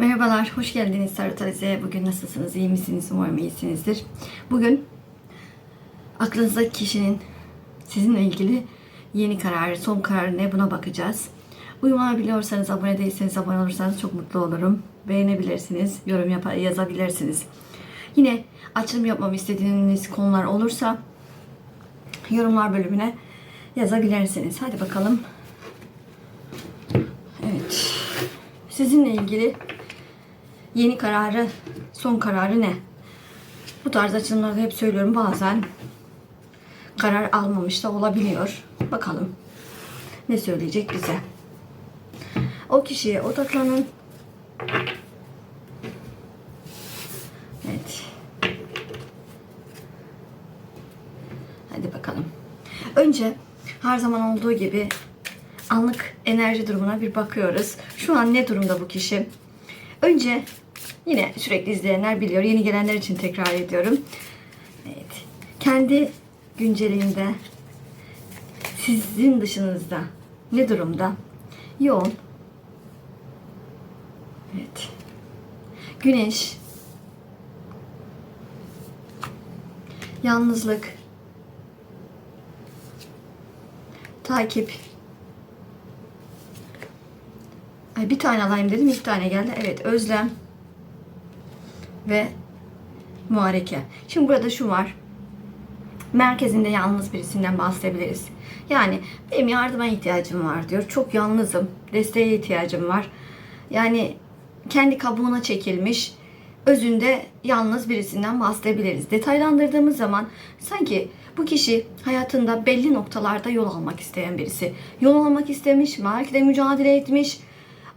Merhabalar, hoş geldiniz Tarot. Bugün nasılsınız, iyi misiniz? Umarım iyisinizdir. Bugün aklınızdaki kişinin sizinle ilgili yeni kararı, son kararı ne buna bakacağız. Uyumlar biliyorsanız, abone değilseniz abone olursanız çok mutlu olurum. Beğenebilirsiniz, yorum yap- yazabilirsiniz. Yine açılım yapmamı istediğiniz konular olursa yorumlar bölümüne yazabilirsiniz. Hadi bakalım. Evet. Sizinle ilgili yeni kararı, son kararı ne? Bu tarz açılımlarda hep söylüyorum bazen karar almamış da olabiliyor. Bakalım ne söyleyecek bize. O kişiye odaklanın. Evet. Hadi bakalım. Önce her zaman olduğu gibi anlık enerji durumuna bir bakıyoruz. Şu an ne durumda bu kişi? Önce yine sürekli izleyenler biliyor. Yeni gelenler için tekrar ediyorum. Evet. Kendi güncelinde sizin dışınızda ne durumda? Yoğun. Evet. Güneş. Yalnızlık. Takip. Ay bir tane alayım dedim. iki tane geldi. Evet özlem ve muhareke. Şimdi burada şu var. Merkezinde yalnız birisinden bahsedebiliriz. Yani benim yardıma ihtiyacım var diyor. Çok yalnızım. Desteğe ihtiyacım var. Yani kendi kabuğuna çekilmiş, özünde yalnız birisinden bahsedebiliriz. Detaylandırdığımız zaman sanki bu kişi hayatında belli noktalarda yol almak isteyen birisi. Yol almak istemiş, belki de mücadele etmiş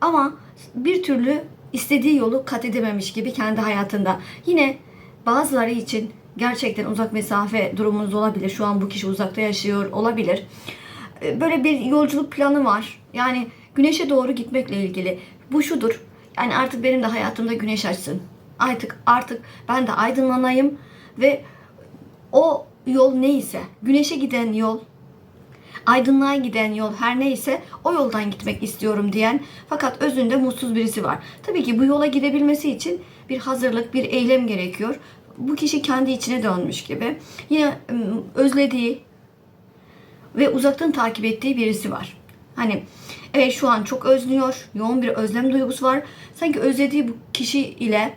ama bir türlü istediği yolu kat edememiş gibi kendi hayatında. Yine bazıları için gerçekten uzak mesafe durumunuz olabilir. Şu an bu kişi uzakta yaşıyor olabilir. Ee, Böyle bir yolculuk planı var. Yani güneşe doğru gitmekle ilgili. Bu şudur. Yani artık benim de hayatımda güneş açsın. Artık artık ben de aydınlanayım ve o yol neyse, güneşe giden yol, aydınlığa giden yol her neyse o yoldan gitmek istiyorum diyen fakat özünde mutsuz birisi var. Tabii ki bu yola gidebilmesi için bir hazırlık, bir eylem gerekiyor. Bu kişi kendi içine dönmüş gibi. Yine özlediği ve uzaktan takip ettiği birisi var. Hani evet şu an çok özlüyor. Yoğun bir özlem duygusu var. Sanki özlediği bu kişi ile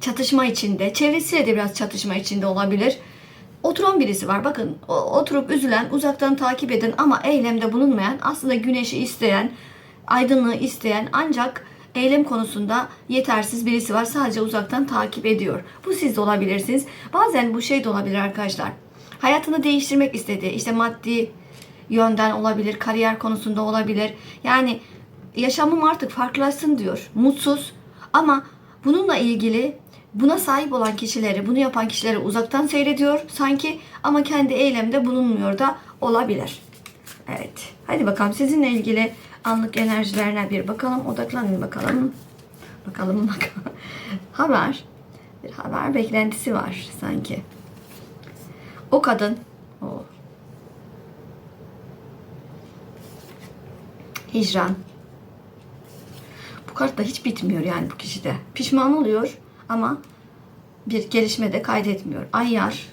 çatışma içinde, çevresiyle de biraz çatışma içinde olabilir. Oturan birisi var. Bakın oturup üzülen, uzaktan takip eden ama eylemde bulunmayan, aslında güneşi isteyen, aydınlığı isteyen ancak eylem konusunda yetersiz birisi var. Sadece uzaktan takip ediyor. Bu siz de olabilirsiniz. Bazen bu şey de olabilir arkadaşlar. Hayatını değiştirmek istediği, işte maddi yönden olabilir, kariyer konusunda olabilir. Yani yaşamım artık farklılaşsın diyor. Mutsuz ama bununla ilgili buna sahip olan kişileri, bunu yapan kişileri uzaktan seyrediyor sanki ama kendi eylemde bulunmuyor da olabilir. Evet. Hadi bakalım sizinle ilgili anlık enerjilerine bir bakalım. Odaklanın bakalım. Bakalım bakalım. haber. Bir haber beklentisi var sanki. O kadın o hicran. Bu kart da hiç bitmiyor yani bu kişide. Pişman oluyor ama bir gelişme de kaydetmiyor. Ayyar.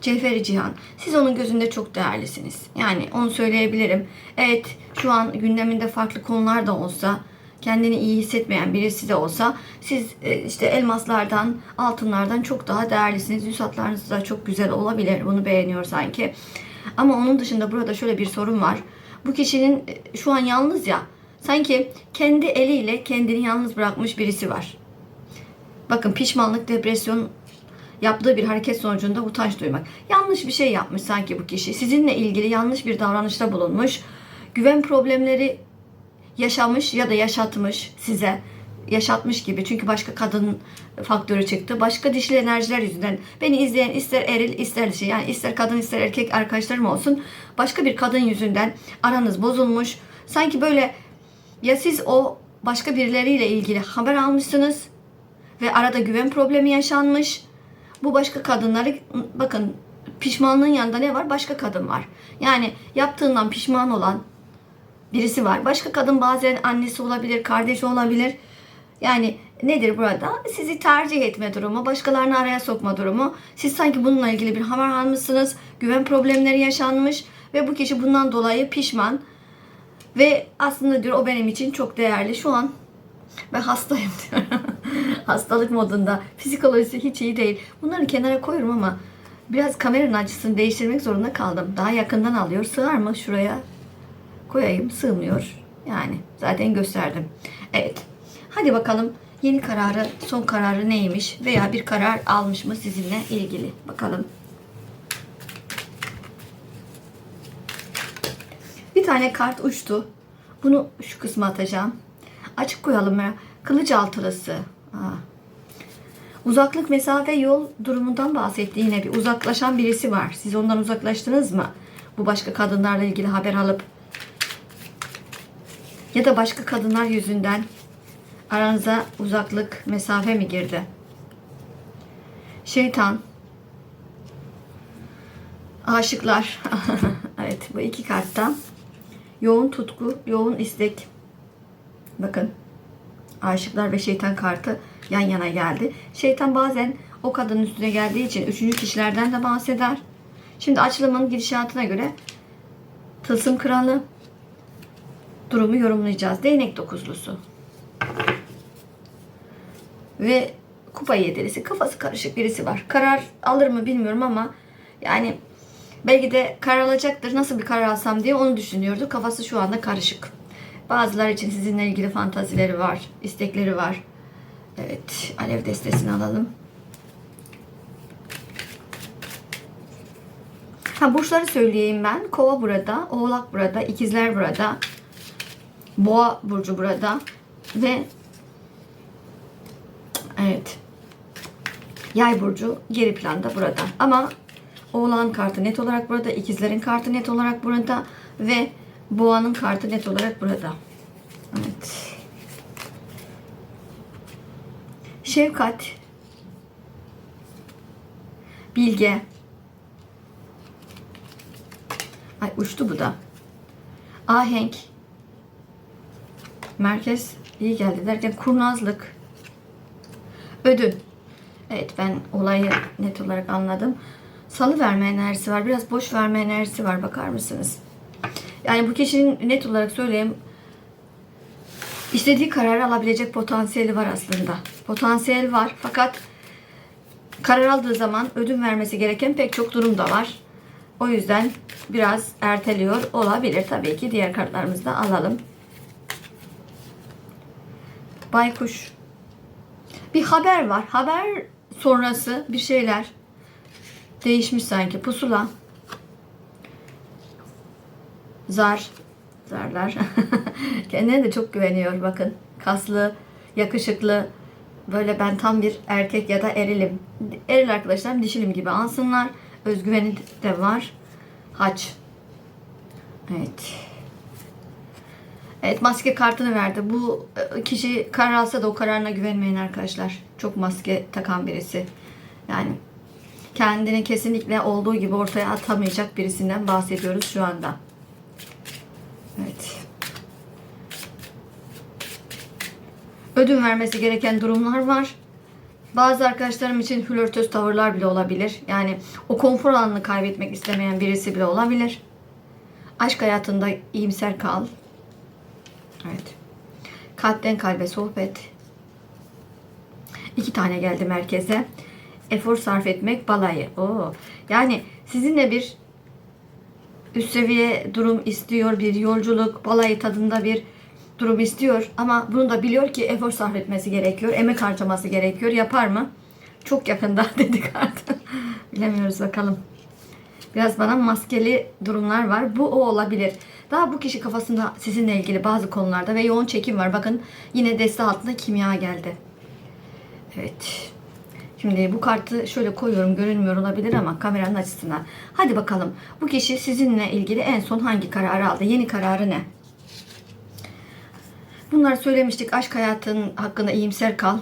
Cevheri Cihan. Siz onun gözünde çok değerlisiniz. Yani onu söyleyebilirim. Evet şu an gündeminde farklı konular da olsa kendini iyi hissetmeyen birisi de olsa siz e, işte elmaslardan, altınlardan çok daha değerlisiniz. Yüz hatlarınız da çok güzel olabilir. Bunu beğeniyor sanki. Ama onun dışında burada şöyle bir sorun var. Bu kişinin e, şu an yalnız ya. Sanki kendi eliyle kendini yalnız bırakmış birisi var. Bakın pişmanlık, depresyon yaptığı bir hareket sonucunda utanç duymak. Yanlış bir şey yapmış sanki bu kişi. Sizinle ilgili yanlış bir davranışta bulunmuş. Güven problemleri yaşamış ya da yaşatmış size. Yaşatmış gibi. Çünkü başka kadın faktörü çıktı. Başka dişli enerjiler yüzünden. Beni izleyen ister eril ister dişi yani ister kadın ister erkek arkadaşlarım olsun. Başka bir kadın yüzünden aranız bozulmuş. Sanki böyle ya siz o başka birileriyle ilgili haber almışsınız ve arada güven problemi yaşanmış. Bu başka kadınları bakın pişmanlığın yanında ne var? Başka kadın var. Yani yaptığından pişman olan birisi var. Başka kadın bazen annesi olabilir, kardeşi olabilir. Yani nedir burada? Sizi tercih etme durumu, başkalarını araya sokma durumu. Siz sanki bununla ilgili bir haber almışsınız. Güven problemleri yaşanmış ve bu kişi bundan dolayı pişman. Ve aslında diyor o benim için çok değerli. Şu an ben hastayım diyor. Hastalık modunda. Psikolojisi hiç iyi değil. Bunları kenara koyuyorum ama biraz kameranın açısını değiştirmek zorunda kaldım. Daha yakından alıyor. Sığar mı şuraya? Koyayım. Sığmıyor. Yani zaten gösterdim. Evet. Hadi bakalım yeni kararı, son kararı neymiş veya bir karar almış mı sizinle ilgili. Bakalım. Bir tane kart uçtu. Bunu şu kısma atacağım. Açık koyalım ya. Kılıç altılısı. Ha. Uzaklık, mesafe, yol durumundan bahsetti yine bir uzaklaşan birisi var. Siz ondan uzaklaştınız mı? Bu başka kadınlarla ilgili haber alıp ya da başka kadınlar yüzünden aranıza uzaklık, mesafe mi girdi? Şeytan, aşıklar. evet bu iki karttan yoğun tutku, yoğun istek. Bakın aşıklar ve şeytan kartı yan yana geldi. Şeytan bazen o kadının üstüne geldiği için üçüncü kişilerden de bahseder. Şimdi açılımın gidişatına göre tılsım kralı durumu yorumlayacağız. Değnek dokuzlusu. Ve kupa yedilisi. Kafası karışık birisi var. Karar alır mı bilmiyorum ama yani belki de karar alacaktır. Nasıl bir karar alsam diye onu düşünüyordu. Kafası şu anda karışık. Bazılar için sizinle ilgili fantazileri var, istekleri var. Evet, alev destesini alalım. Ha burçları söyleyeyim ben. Kova burada, Oğlak burada, İkizler burada, Boğa burcu burada ve evet Yay burcu geri planda burada. Ama Oğlan kartı net olarak burada, İkizlerin kartı net olarak burada ve Boğanın kartı net olarak burada. Evet. Şefkat. Bilge. Ay uçtu bu da. Ahenk. Merkez iyi geldi derken kurnazlık. Ödül. Evet ben olayı net olarak anladım. Salı verme enerjisi var. Biraz boş verme enerjisi var. Bakar mısınız? Yani bu kişinin net olarak söyleyeyim istediği kararı alabilecek potansiyeli var aslında. Potansiyel var fakat karar aldığı zaman ödün vermesi gereken pek çok durum da var. O yüzden biraz erteliyor olabilir. Tabii ki diğer kartlarımızı da alalım. Baykuş. Bir haber var. Haber sonrası bir şeyler değişmiş sanki. Pusula. Zar. Zarlar. Kendine de çok güveniyor bakın. Kaslı, yakışıklı. Böyle ben tam bir erkek ya da erilim. Eril arkadaşlarım dişilim gibi ansınlar. Özgüveni de var. Haç. Evet. Evet maske kartını verdi. Bu e, kişi karar alsa da o kararına güvenmeyin arkadaşlar. Çok maske takan birisi. Yani kendini kesinlikle olduğu gibi ortaya atamayacak birisinden bahsediyoruz şu anda. Evet. Ödün vermesi gereken durumlar var. Bazı arkadaşlarım için flörtöz tavırlar bile olabilir. Yani o konfor alanını kaybetmek istemeyen birisi bile olabilir. Aşk hayatında iyimser kal. Evet. Kalpten kalbe sohbet. İki tane geldi merkeze. Efor sarf etmek balayı. Oo. Yani sizinle bir üst seviye durum istiyor, bir yolculuk, balayı tadında bir durum istiyor ama bunu da biliyor ki efor sarf etmesi gerekiyor, emek harcaması gerekiyor. Yapar mı? Çok yakında dedi kart. Bilemiyoruz bakalım. Biraz bana maskeli durumlar var. Bu o olabilir. Daha bu kişi kafasında sizinle ilgili bazı konularda ve yoğun çekim var. Bakın yine deste altında kimya geldi. Evet. Şimdi bu kartı şöyle koyuyorum. Görünmüyor olabilir ama kameranın açısından. Hadi bakalım. Bu kişi sizinle ilgili en son hangi kararı aldı? Yeni kararı ne? Bunları söylemiştik. Aşk hayatın hakkında iyimser kal.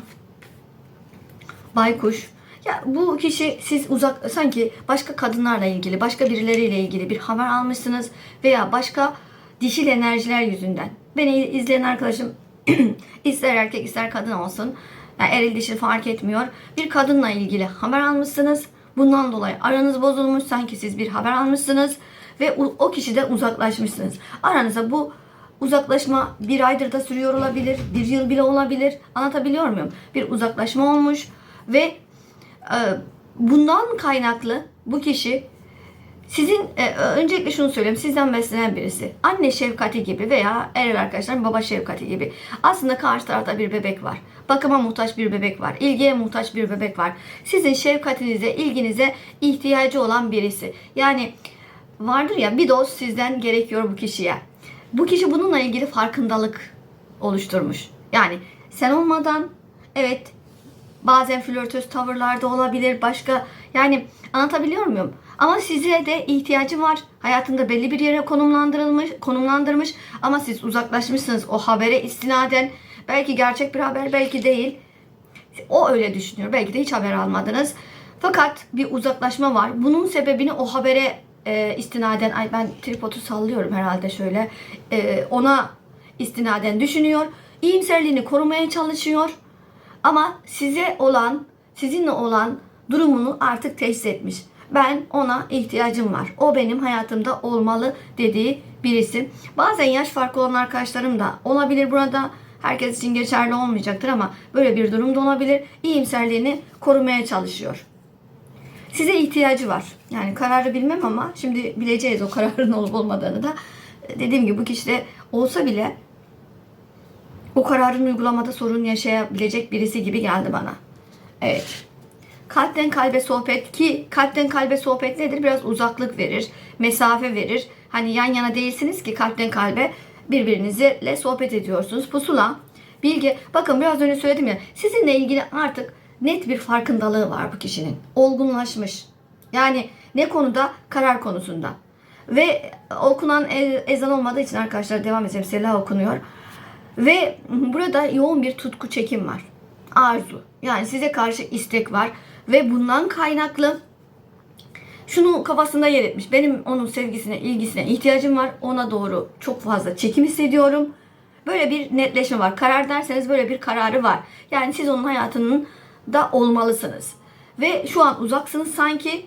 Baykuş. Ya bu kişi siz uzak sanki başka kadınlarla ilgili, başka birileriyle ilgili bir haber almışsınız veya başka dişil enerjiler yüzünden. Beni izleyen arkadaşım ister erkek ister kadın olsun. Yani eril dişi fark etmiyor. Bir kadınla ilgili haber almışsınız. Bundan dolayı aranız bozulmuş. Sanki siz bir haber almışsınız. Ve o, kişiden uzaklaşmışsınız. Aranıza bu uzaklaşma bir aydır da sürüyor olabilir. Bir yıl bile olabilir. Anlatabiliyor muyum? Bir uzaklaşma olmuş. Ve e, bundan kaynaklı bu kişi sizin e, öncelikle şunu söyleyeyim. Sizden beslenen birisi. Anne şefkati gibi veya eril arkadaşlar baba şefkati gibi. Aslında karşı tarafta bir bebek var. Bakıma muhtaç bir bebek var. ilgiye muhtaç bir bebek var. Sizin şefkatinize, ilginize ihtiyacı olan birisi. Yani vardır ya bir doz sizden gerekiyor bu kişiye. Bu kişi bununla ilgili farkındalık oluşturmuş. Yani sen olmadan evet bazen flörtöz tavırlarda olabilir başka yani anlatabiliyor muyum? Ama size de ihtiyacı var. Hayatında belli bir yere konumlandırılmış, konumlandırmış ama siz uzaklaşmışsınız o habere istinaden. Belki gerçek bir haber, belki değil. O öyle düşünüyor. Belki de hiç haber almadınız. Fakat bir uzaklaşma var. Bunun sebebini o habere e, istinaden, ay ben tripodu sallıyorum herhalde şöyle. E, ona istinaden düşünüyor. İyimserliğini korumaya çalışıyor. Ama size olan, sizinle olan durumunu artık teşhis etmiş. Ben ona ihtiyacım var. O benim hayatımda olmalı dediği birisi. Bazen yaş farkı olan arkadaşlarım da olabilir burada. Herkes için geçerli olmayacaktır ama böyle bir durum da olabilir. İyimserliğini korumaya çalışıyor. Size ihtiyacı var. Yani kararı bilmem ama şimdi bileceğiz o kararın olup olmadığını da. Dediğim gibi bu kişide olsa bile o kararın uygulamada sorun yaşayabilecek birisi gibi geldi bana. Evet. Kalpten kalbe sohbet ki kalpten kalbe sohbet nedir? Biraz uzaklık verir, mesafe verir. Hani yan yana değilsiniz ki kalpten kalbe birbirinizle sohbet ediyorsunuz. Pusula, bilgi. Bakın biraz önce söyledim ya sizinle ilgili artık net bir farkındalığı var bu kişinin. Olgunlaşmış. Yani ne konuda? Karar konusunda. Ve okunan e- ezan olmadığı için arkadaşlar devam edeceğim. Selah okunuyor. Ve burada yoğun bir tutku çekim var. Arzu. Yani size karşı istek var. Ve bundan kaynaklı şunu kafasında yer etmiş. Benim onun sevgisine, ilgisine ihtiyacım var. Ona doğru çok fazla çekim hissediyorum. Böyle bir netleşme var. Karar derseniz böyle bir kararı var. Yani siz onun hayatının da olmalısınız. Ve şu an uzaksınız sanki.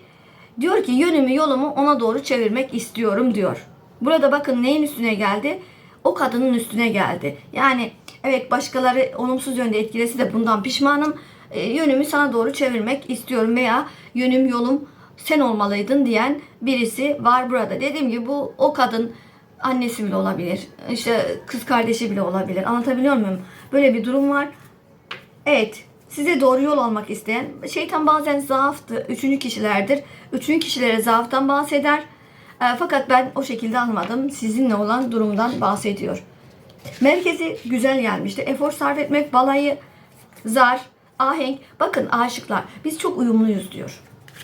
Diyor ki yönümü yolumu ona doğru çevirmek istiyorum diyor. Burada bakın neyin üstüne geldi? O kadının üstüne geldi. Yani evet başkaları olumsuz yönde etkilesi de bundan pişmanım. E, yönümü sana doğru çevirmek istiyorum veya yönüm yolum sen olmalıydın diyen birisi var burada. Dediğim gibi bu o kadın annesi bile olabilir. İşte kız kardeşi bile olabilir. Anlatabiliyor muyum? Böyle bir durum var. Evet. Size doğru yol almak isteyen şeytan bazen zaaftı. Üçüncü kişilerdir. Üçüncü kişilere zaaftan bahseder. E, fakat ben o şekilde anlamadım. Sizinle olan durumdan bahsediyor. Merkezi güzel gelmişti. Efor sarf etmek, balayı, zar, ahenk. Bakın aşıklar biz çok uyumluyuz diyor.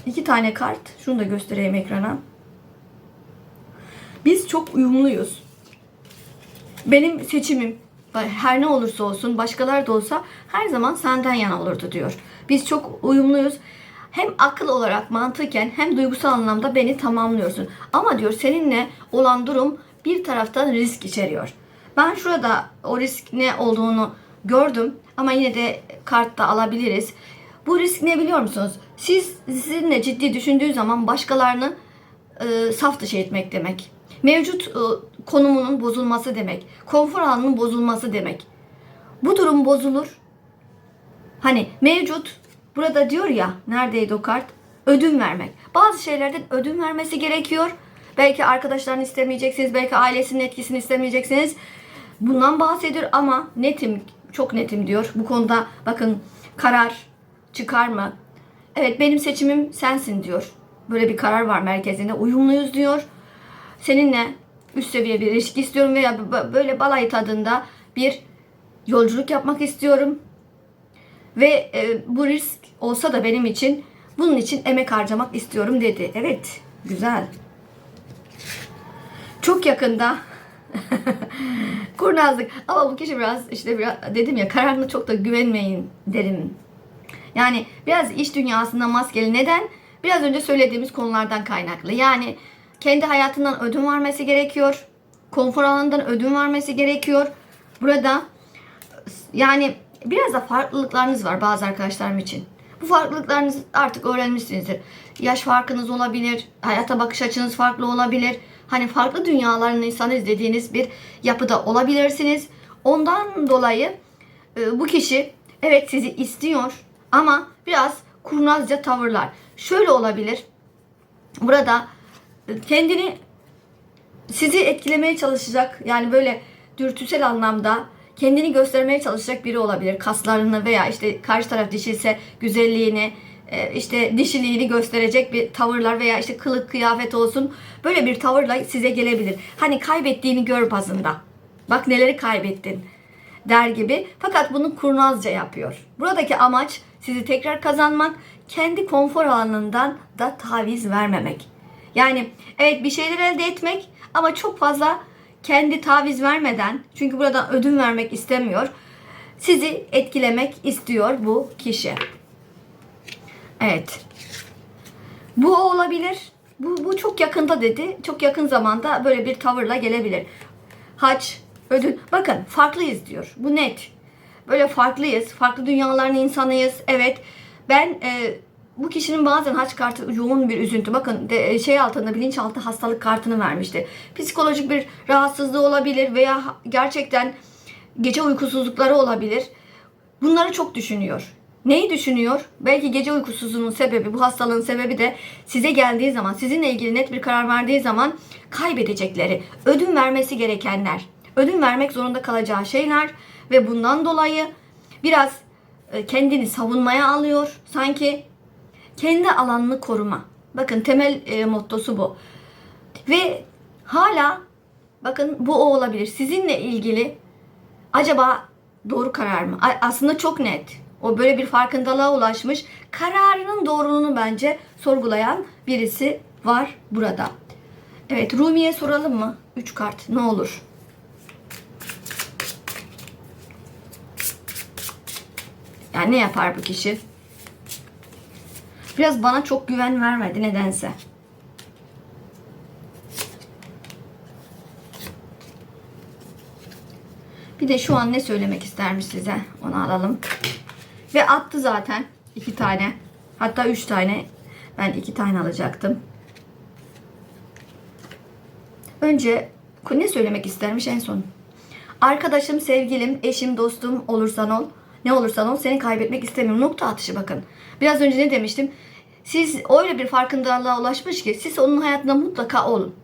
İki tane kart. Şunu da göstereyim ekrana. Biz çok uyumluyuz. Benim seçimim her ne olursa olsun başkalar da olsa her zaman senden yana olurdu diyor. Biz çok uyumluyuz. Hem akıl olarak mantıken hem duygusal anlamda beni tamamlıyorsun. Ama diyor seninle olan durum bir taraftan risk içeriyor. Ben şurada o risk ne olduğunu gördüm ama yine de kartta alabiliriz. Bu risk ne biliyor musunuz? Siz sizinle ciddi düşündüğü zaman başkalarını e, saf dışı etmek demek. Mevcut e, konumunun bozulması demek. Konfor alanının bozulması demek. Bu durum bozulur. Hani mevcut burada diyor ya neredeydi o kart? Ödün vermek. Bazı şeylerden ödün vermesi gerekiyor. Belki arkadaşlarını istemeyeceksiniz, belki ailesinin etkisini istemeyeceksiniz. Bundan bahsediyor ama netim, çok netim diyor. Bu konuda bakın karar çıkar mı? Evet benim seçimim sensin diyor. Böyle bir karar var merkezinde. Uyumluyuz diyor. Seninle üst seviye bir ilişki istiyorum veya böyle balayı tadında bir yolculuk yapmak istiyorum. Ve e, bu risk olsa da benim için bunun için emek harcamak istiyorum dedi. Evet, güzel. Çok yakında kurnazlık ama bu kişi biraz işte biraz dedim ya kararına çok da güvenmeyin derim. Yani biraz iş dünyasında maskeli. Neden? Biraz önce söylediğimiz konulardan kaynaklı. Yani kendi hayatından ödün vermesi gerekiyor. Konfor alanından ödün vermesi gerekiyor. Burada yani biraz da farklılıklarınız var bazı arkadaşlarım için. Bu farklılıklarınızı artık öğrenmişsinizdir. Yaş farkınız olabilir, hayata bakış açınız farklı olabilir. Hani farklı dünyaların insanı izlediğiniz bir yapıda olabilirsiniz. Ondan dolayı e, bu kişi evet sizi istiyor ama biraz kurnazca tavırlar. Şöyle olabilir. Burada e, kendini sizi etkilemeye çalışacak yani böyle dürtüsel anlamda kendini göstermeye çalışacak biri olabilir. Kaslarını veya işte karşı taraf dişiyse güzelliğini, e, işte dişiliğini gösterecek bir tavırlar veya işte kılık kıyafet olsun böyle bir tavırla size gelebilir. Hani kaybettiğini gör bazında. Bak neleri kaybettin der gibi. Fakat bunu kurnazca yapıyor. Buradaki amaç sizi tekrar kazanmak, kendi konfor alanından da taviz vermemek. Yani evet bir şeyler elde etmek ama çok fazla kendi taviz vermeden çünkü buradan ödün vermek istemiyor. Sizi etkilemek istiyor bu kişi. Evet. Bu olabilir. Bu, bu çok yakında dedi. Çok yakın zamanda böyle bir tavırla gelebilir. Haç, ödül. Bakın farklıyız diyor. Bu net. Böyle farklıyız. Farklı dünyaların insanıyız. Evet. Ben e, bu kişinin bazen haç kartı yoğun bir üzüntü. Bakın de, şey altında bilinçaltı hastalık kartını vermişti. Psikolojik bir rahatsızlığı olabilir veya gerçekten gece uykusuzlukları olabilir. Bunları çok düşünüyor. Neyi düşünüyor? Belki gece uykusuzluğunun sebebi, bu hastalığın sebebi de size geldiği zaman, sizinle ilgili net bir karar verdiği zaman kaybedecekleri, ödün vermesi gerekenler, ödün vermek zorunda kalacağı şeyler ve bundan dolayı biraz e, kendini savunmaya alıyor. Sanki kendi alanını koruma. Bakın temel e, mottosu bu. Ve hala bakın bu o olabilir. Sizinle ilgili acaba doğru karar mı? Aslında çok net. O böyle bir farkındalığa ulaşmış. Kararının doğruluğunu bence sorgulayan birisi var burada. Evet Rumi'ye soralım mı? 3 kart ne olur? Yani ne yapar bu kişi? Biraz bana çok güven vermedi nedense. Bir de şu an ne söylemek istermiş size onu alalım. Ve attı zaten iki tane. Hatta üç tane. Ben iki tane alacaktım. Önce ne söylemek istermiş en son? Arkadaşım, sevgilim, eşim, dostum olursan ol. Ne olursan ol seni kaybetmek istemiyorum. Nokta atışı bakın. Biraz önce ne demiştim? Siz öyle bir farkındalığa ulaşmış ki siz onun hayatında mutlaka olun.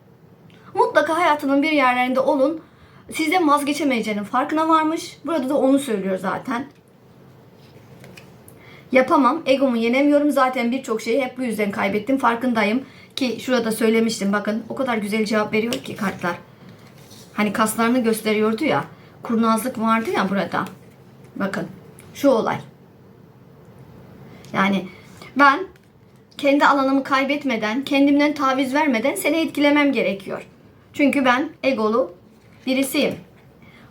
Mutlaka hayatının bir yerlerinde olun. Sizden vazgeçemeyeceğinin farkına varmış. Burada da onu söylüyor zaten. Yapamam. Egomu yenemiyorum. Zaten birçok şeyi hep bu yüzden kaybettim. Farkındayım. Ki şurada söylemiştim. Bakın o kadar güzel cevap veriyor ki kartlar. Hani kaslarını gösteriyordu ya. Kurnazlık vardı ya burada. Bakın şu olay. Yani ben kendi alanımı kaybetmeden, kendimden taviz vermeden seni etkilemem gerekiyor. Çünkü ben egolu birisiyim.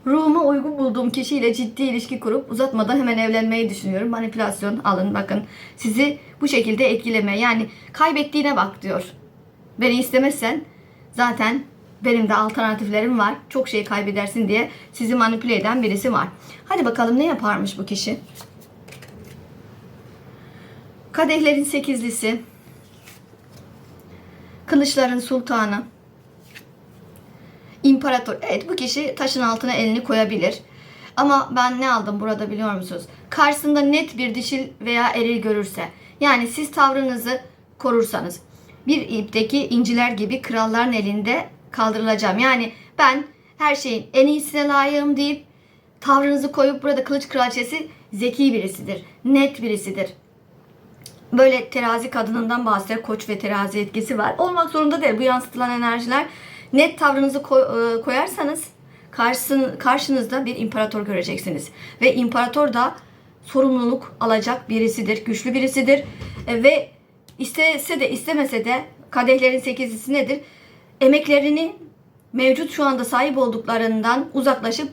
Ruhuma uygun bulduğum kişiyle ciddi ilişki kurup uzatmadan hemen evlenmeyi düşünüyorum. Manipülasyon alın bakın. Sizi bu şekilde etkileme. Yani kaybettiğine bak diyor. Beni istemezsen zaten benim de alternatiflerim var. Çok şey kaybedersin diye sizi manipüle eden birisi var. Hadi bakalım ne yaparmış bu kişi? Kadehlerin sekizlisi. Kılıçların sultanı. İmparator. Evet bu kişi taşın altına elini koyabilir. Ama ben ne aldım burada biliyor musunuz? Karşısında net bir dişil veya eril görürse. Yani siz tavrınızı korursanız. Bir ipteki inciler gibi kralların elinde kaldırılacağım. Yani ben her şeyin en iyisine layığım deyip tavrınızı koyup burada kılıç kraliçesi zeki birisidir. Net birisidir. Böyle terazi kadınından bahseder. Koç ve terazi etkisi var. Olmak zorunda değil. Bu yansıtılan enerjiler net tavrınızı e, koyarsanız karşısın, karşınızda bir imparator göreceksiniz. Ve imparator da sorumluluk alacak birisidir. Güçlü birisidir. E, ve istese de istemese de kadehlerin sekizlisi nedir? Emeklerini mevcut şu anda sahip olduklarından uzaklaşıp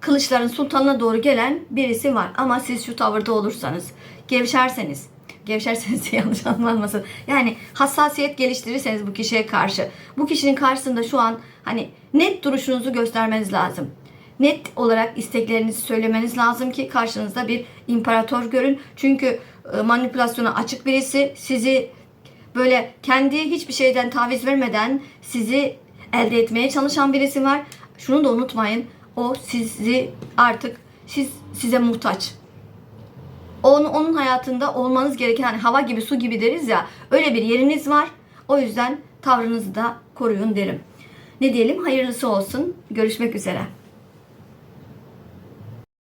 kılıçların sultanına doğru gelen birisi var. Ama siz şu tavırda olursanız, gevşerseniz, gevşerseniz yanlış anlanmasın. Yani hassasiyet geliştirirseniz bu kişiye karşı, bu kişinin karşısında şu an hani net duruşunuzu göstermeniz lazım. net olarak isteklerinizi söylemeniz lazım ki karşınızda bir imparator görün. Çünkü e, manipülasyona açık birisi sizi böyle kendi hiçbir şeyden taviz vermeden sizi elde etmeye çalışan birisi var. Şunu da unutmayın. O sizi artık siz size muhtaç. Onun, onun hayatında olmanız gereken hani hava gibi su gibi deriz ya öyle bir yeriniz var. O yüzden tavrınızı da koruyun derim. Ne diyelim hayırlısı olsun. Görüşmek üzere.